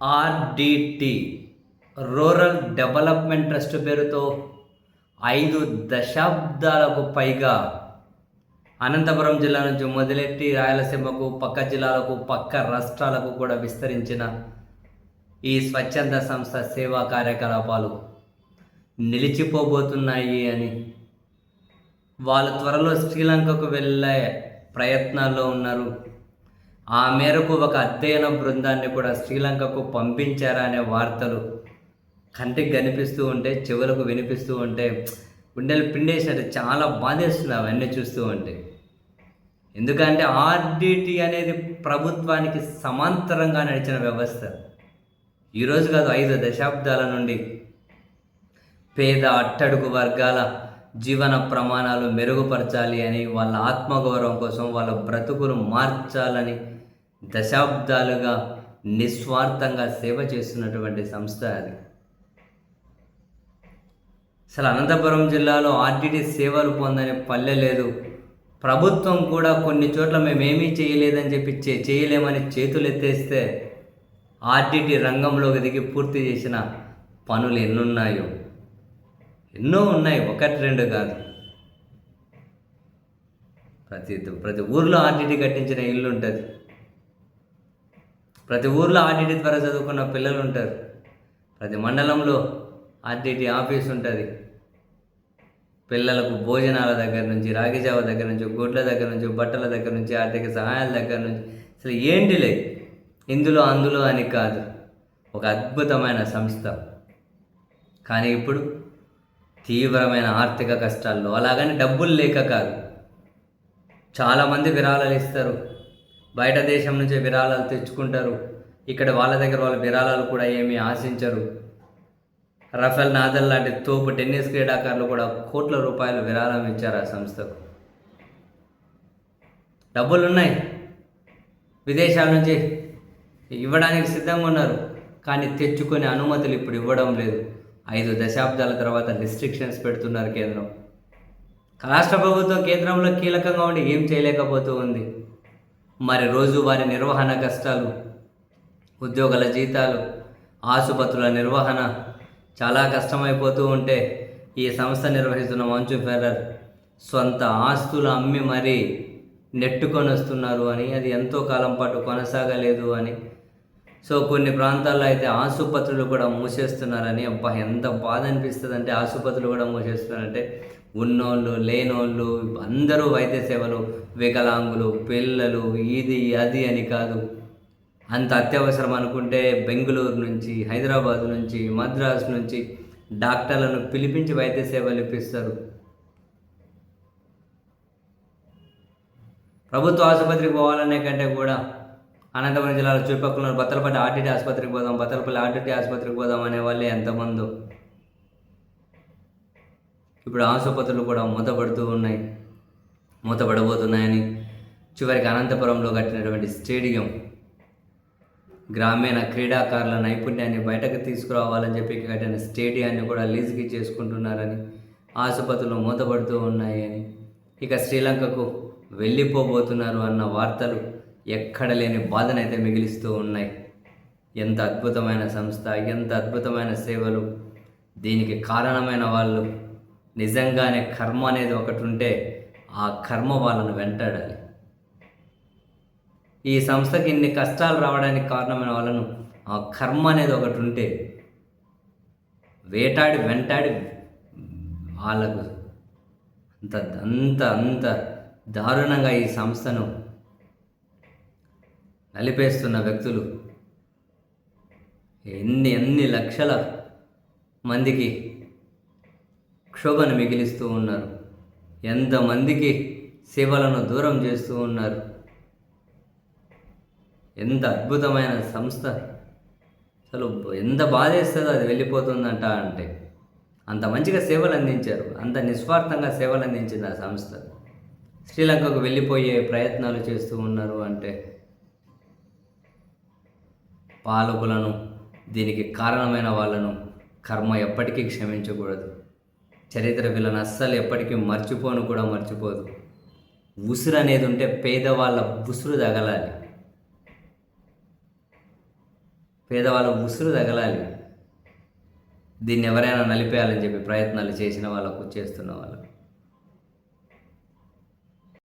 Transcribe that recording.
RDT rural development trust పేరుతో ఐదు దశాబ్దాలకు పైగా అనంతపురం జిల్లా నుంచి మొదలెట్టి రాయలసీమకు పక్క జిల్లాలకు పక్క రాష్ట్రాలకు కూడా విస్తరించిన ఈ స్వచ్ఛంద సంస్థ సేవా కార్యకలాపాలు నిలిచిపోబోతున్నాయి అని వాళ్ళు త్వరలో శ్రీలంకకు వెళ్ళే ప్రయత్నాల్లో ఉన్నారు. ఆ మేరకు ఒక అధ్యయన బృందాన్ని కూడా శ్రీలంకకు పంపించారా అనే వార్తలు కంటికి కనిపిస్తూ ఉంటే చెవులకు వినిపిస్తూ ఉంటే గుండెలు పిండేసినట్టు చాలా బాధేస్తుంది అవన్నీ చూస్తూ ఉంటే. ఎందుకంటే ఆర్డిటీ అనేది ప్రభుత్వానికి సమాంతరంగా నడిచిన వ్యవస్థ. ఈరోజు కాదు ఐదు దశాబ్దాల నుండి పేద అట్టడుగు వర్గాల జీవన ప్రమాణాలు మెరుగుపరచాలి అని వాళ్ళ ఆత్మగౌరవం కోసం వాళ్ళ బ్రతుకులు మార్చాలని దశాబ్దాలుగా నిస్వార్థంగా సేవ చేస్తున్నటువంటి సంస్థ అది. అసలు అనంతపురం జిల్లాలో ఆర్టీటీ సేవలు పొందని పల్లె లేదు. ప్రభుత్వం కూడా కొన్ని చోట్ల మేమేమీ చేయలేదని చెప్పి చే చేయలేమని చేతులు ఎత్తేస్తే ఆర్టీటీ రంగంలోకి దిగి పూర్తి చేసిన పనులు ఎన్నున్నాయో? ఎన్నో ఉన్నాయి ఒకటి రెండు కాదు. ప్రతి ప్రతి ఊర్లో ఆర్టీటీ కట్టించిన ఇల్లు ఉంటుంది ప్రతి ఊర్లో ఆర్టీటీ ద్వారా చదువుకున్న పిల్లలు ఉంటారు. ప్రతి మండలంలో ఆర్టీటీ ఆఫీస్ ఉంటుంది. పిల్లలకు భోజనాల దగ్గర నుంచి రాగిజావ దగ్గర నుంచి గుడ్ల దగ్గర నుంచి బట్టల దగ్గర నుంచి ఆర్థిక సహాయాల దగ్గర నుంచి అసలు ఏంటి లే ఇందులో అందులో అని కాదు. ఒక అద్భుతమైన సంస్థ. కానీ ఇప్పుడు తీవ్రమైన ఆర్థిక కష్టాల్లో. అలాగని డబ్బులు లేక కాదు. చాలామంది విరాళాలు ఇస్తారు. బయట దేశం నుంచే విరాళాలు తెచ్చుకుంటారు. ఇక్కడ వాళ్ళ దగ్గర వాళ్ళ విరాళాలు కూడా ఏమీ ఆశించరు. రఫేల్ నాదల్ లాంటి తోపు టెన్నిస్ క్రీడాకారులు కూడా కోట్ల రూపాయలు విరాళం ఇచ్చారు ఆ సంస్థకు. డబ్బులు ఉన్నాయి. విదేశాల నుంచి ఇవ్వడానికి సిద్ధంగా ఉన్నారు. కానీ తెచ్చుకునే అనుమతులు ఇప్పుడు ఇవ్వడం లేదు. ఐదు దశాబ్దాల తర్వాత రిస్ట్రిక్షన్స్ పెడుతున్నారు కేంద్రం. రాష్ట్ర ప్రభుత్వం కేంద్రంలో కీలకంగా ఉండి ఏం చేయలేకపోతూ ఉంది? మరి రోజువారి నిర్వహణ కష్టాలు ఉద్యోగుల జీతాలు ఆసుపత్రుల నిర్వహణ చాలా కష్టమైపోతూ ఉంటే ఈ సంస్థ నిర్వహిస్తున్న మంచు ఫెర్రర్ సొంత ఆస్తులు అమ్మి మరీ నెట్టుకొని వస్తున్నారు అని అది ఎంతో కాలం పాటు కొనసాగలేదు అని. సో కొన్ని ప్రాంతాల్లో అయితే ఆసుపత్రులు కూడా మూసేస్తున్నారని అబ్బా ఎంత బాధ అనిపిస్తుంది అంటే ఆసుపత్రులు కూడా మూసేస్తున్నారంటే ఉన్నోళ్ళు లేనోళ్ళు అందరూ వైద్య సేవలు వికలాంగులు పిల్లలు ఇది అది అని కాదు. అంత అత్యవసరం అనుకుంటే బెంగళూరు నుంచి హైదరాబాద్ నుంచి మద్రాసు నుంచి డాక్టర్లను పిలిపించి వైద్య సేవలు ఇప్పిస్తారు. ప్రభుత్వ ఆసుపత్రికి పోవాలనే కంటే కూడా అనంతపురం జిల్లాలో చుట్టుపక్కల బత్తలపల్లి ఆర్టీటీ ఆసుపత్రికి పోదాం బత్తలపల్లి ఆర్టీటీ ఆసుపత్రికి పోదాం అనే వాళ్ళే ఎంతమందో. ఇప్పుడు ఆసుపత్రులు కూడా మూతపడుతూ ఉన్నాయి. మూతపడబోతున్నాయని చివరికి అనంతపురంలో కట్టినటువంటి స్టేడియం గ్రామీణ క్రీడాకారుల నైపుణ్యాన్ని బయటకు తీసుకురావాలని చెప్పి కట్టిన స్టేడియాన్ని కూడా లీజుకి చేసుకుంటున్నారని ఆసుపత్రులు మూతపడుతూ ఉన్నాయని ఇక శ్రీలంకకు వెళ్ళిపోబోతున్నారు అన్న వార్తలు ఎక్కడ లేని బాధనైతే మిగిలిస్తూ ఉన్నాయి. ఎంత అద్భుతమైన సంస్థ ఎంత అద్భుతమైన సేవలు దీనికి కారణమైన వాళ్ళు నిజంగానే కర్మ అనేది ఒకటి ఉంటే ఆ కర్మ వాళ్ళను వెంటాడాలి. ఈ సంస్థకి ఇన్ని కష్టాలు రావడానికి కారణమైన వాళ్ళను ఆ కర్మ అనేది ఒకటి ఉంటే వేటాడి వెంటాడి వాళ్ళకు అంత అంత అంత దారుణంగా ఈ సంస్థను నలిపేస్తున్న వ్యక్తులు ఎన్ని ఎన్ని లక్షల మందికి క్షోభను మిగిలిస్తూ ఉన్నారు. ఎంతమందికి సేవలను దూరం చేస్తూ ఉన్నారు. ఎంత అద్భుతమైన సంస్థ. అసలు ఎంత బాధేస్తుందో అది వెళ్ళిపోతుందంట అంటే. అంత మంచిగా సేవలు అందించారు. అంత నిస్వార్థంగా సేవలు అందించింది ఆ సంస్థ. శ్రీలంకకు వెళ్ళిపోయే ప్రయత్నాలు చేస్తూ ఉన్నారు అంటే. పాలకులను దీనికి కారణమైన వాళ్ళను కర్మ ఎప్పటికీ క్షమించకూడదు. చరిత్ర వీళ్ళని అస్సలు ఎప్పటికీ మర్చిపోను కూడా మర్చిపోదు. ఉసురు అనేది ఉంటే పేదవాళ్ళ ఉసురు తగలాలి. పేదవాళ్ళ ఉసురు తగలాలి. దీన్ని ఎవరైనా నలిపేయాలని చెప్పి ప్రయత్నాలు చేసిన వాళ్ళకు చేస్తున్న వాళ్ళకు.